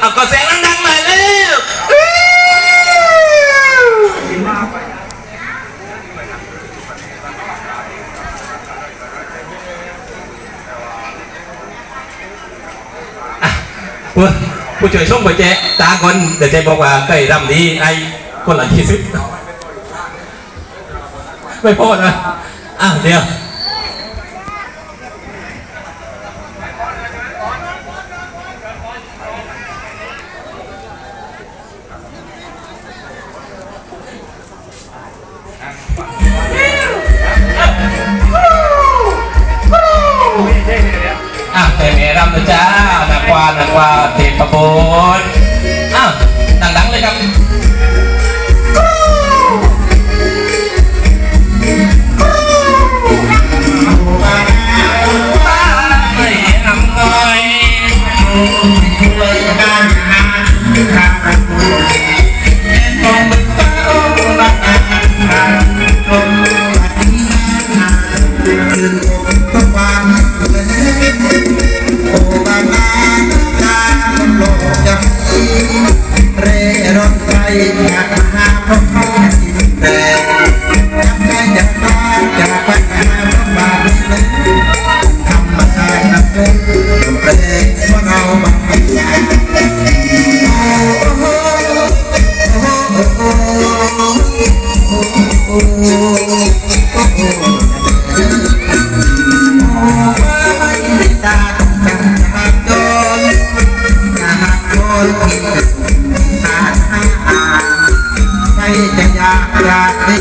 เอาก็เสียงดังๆหน่อยเร็วผู้ช่วยช่องบ่แจ๊ตาคนเดี๋ยวแจ๊บอกว่าไก่ดำนี้ไอ้คนละที่สุดไม่พอนะอ้าวเดี๋ยว นัก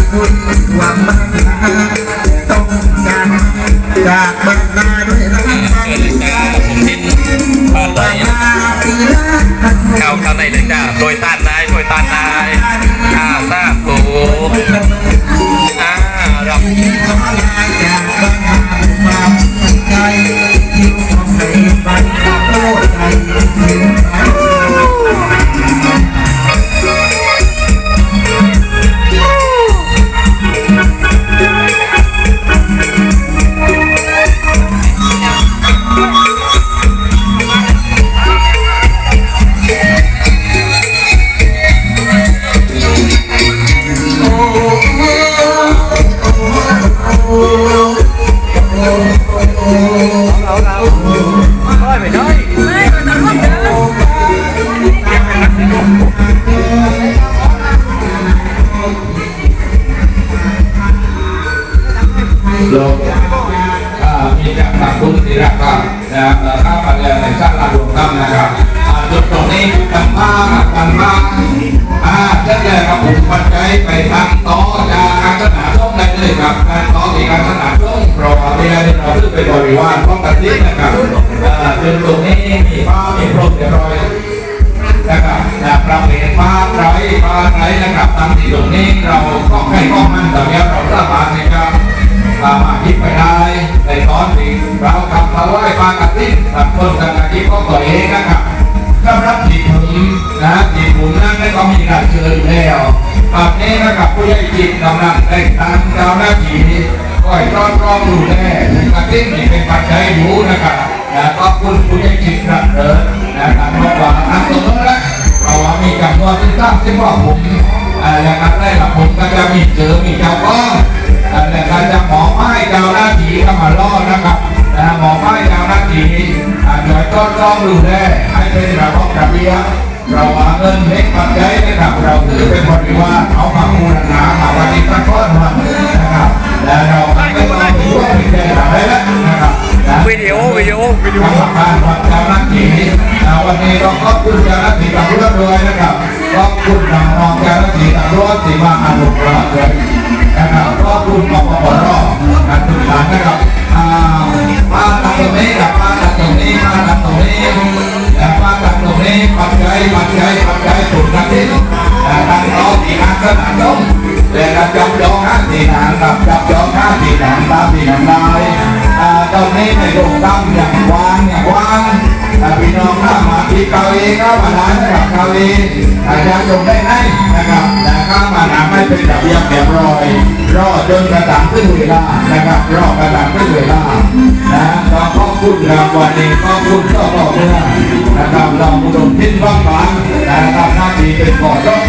เกิดเลยจ้าผมดินบ้านไหลเข้าเข้าในเลยจ้าโดยตา ข้ามาแล้วในชาติลาดวงธรรมนะครับอาจุดตรงนี้กันมากกันมากอ่าเช่นเดียวกับผมปัจจัยไปทางต่อจากการศาสนาช่องได้เลยครับการต่อที่การศาสนาช่องเพราะว่าเวลาที่เราขึ้นเป็นบริวารของกันที่นะครับจุดตรงนี้มีฟ้ามีพรมเรียบร้อยนะครับนะประเพณีฟ้าไรฟ้าไรนะครับตามที่ตรงนี้เราก็ให้ข้อมั่นต่เนี้เราสามารถนะครับสามารถคิดไปได้ในตอนที่เรา มาไหว้ปลากระติบตัดต้นกันคิดก็ตัวเองนะครับสำหรับที่ผมนะที่ผมนั้นได้ก็มีการเชิญแล้วตอนนี้นะครับผู้ใหญ่จิตกำลังแต่งตั้งเจ้าหน้าที่ก็ให้ต้อนรับดูแลกระติบนี่เป็นปัจจัยอยู่นะครับนะก็คุณผู้ใหญ่จิตครับเดินะครับเพราะว่าทางตรงนั้นและเพราะว่ามีจำนวนที่ตั้งที่ว่าผมอ่าอย่างนั้นได้ละผมก็จะมีเจอมีเจ้าก้องอ่าแต่การจะหมอไม้เจ้าหน้าที่ก็มาล่อนะครับ นะหมอไม้เจ้าหน้าที่อ่าโดยต้นต้องดูแลให้เป็นระบบระเบียบเราว่าเงินเล็กปัจจัยนะครับ เราถือเป็นบริวารเอามาบูรณามาวันนี้ตั้งก้อนมานะครับ และเราไม่ต้องถือว่าเป็นได้อะไรแล้วนะครับวิดีโอวิดีโอวิดีโอทางการวัดเจ้าหน้าที่อ่วันนี้ก็ขอบคุณเจ้าหน้าที่ตำรวจด้วยนะครับขอบคุณน้องๆเจ้าหน้าที่ตำรวจที่มาอนุเคราะห์ด้วยนะครับขอบคุณปปปรการทุกท่านะครับ หางตามที่หางได้อ่าตรงนี้ในโรงตั้งอย่างวางอย่างวางพี่น้องข้ามาที่เกาหลีเข้ามาร้านนะครับเกาหลีอาจารย์จงได้ไหมนะครับแต่ข้ามาหาไม่เป็นระเบียบเรียบร้อยรอจนกระทั่งขึ้นเวลานะครับรอกระทั่งขึ้นเวลานะก็ขอบคุณครับวันนี้ขอบคุณเจ้าพ่อเมืองนะครับเราอุดมทิ้นบ้างบางนะครับหน้าที่เป็นก่อน